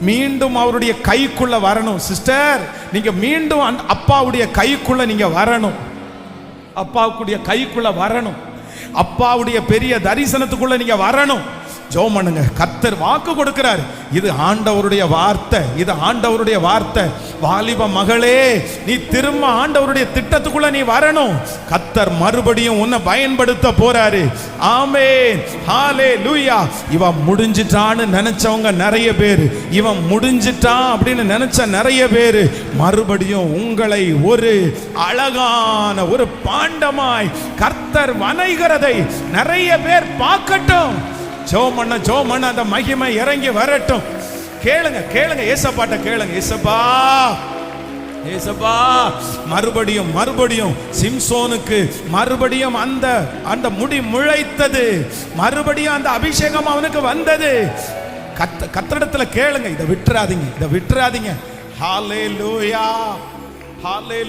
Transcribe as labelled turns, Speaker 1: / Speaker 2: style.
Speaker 1: மீண்டும் அவருடைய கைக்குள்ள வரணும். சிஸ்டர் நீங்க மீண்டும் அப்பாவுடைய கைக்குள்ள நீங்க வரணும். அப்பாவுடைய கைக்குள்ள வரணும். அப்பாவுடைய பெரிய தரிசனத்துக்குள்ள நீங்க வரணும். ஜோம் பண்ணுங்க. கத்தர் வாக்கு கொடுக்கிறார். இது ஆண்டவருடைய வார்த்தை. இது ஆண்டவருடைய வார்த்தை. வாலிப மகளே நீ திரும்ப ஆண்டவருடைய திட்டத்துக்குள்ள நீ வரணும். கத்தர் மறுபடியும் உன்னை பயன்படுத்த போறாரு. ஆமே ஹாலே லூயா இவன் முடிஞ்சிட்டான்னு நினைச்சவங்க நிறைய பேர். இவன் முடிஞ்சிட்டான் அப்படின்னு நினைச்ச நிறைய பேர். மறுபடியும் உங்களை ஒரு அழகான ஒரு பாண்டமாய் கர்த்தர் வனைகிறதை நிறைய பேர் பார்க்கட்டும். ஜோ பண்ண ஜோ பண்ண அந்த மகிமை இறங்கி வரட்டும். கேளுங்க கேளுங்க ஏசப்பாட்ட கேளுங்க. ஏசப்பா ஏசப்பா மறுபடியும் மறுபடியும் சிம்சோனுக்கு மறுபடியும் அந்த அந்த முடி முளைத்தது. மறுபடியும் அந்த அபிஷேகம் அவனுக்கு வந்தது. கத்த கத்தடத்துல கேளுங்க இதை விட்டுறாதீங்க இதை விட்டுறாதீங்க. ஹாலே லூயா ஹாலே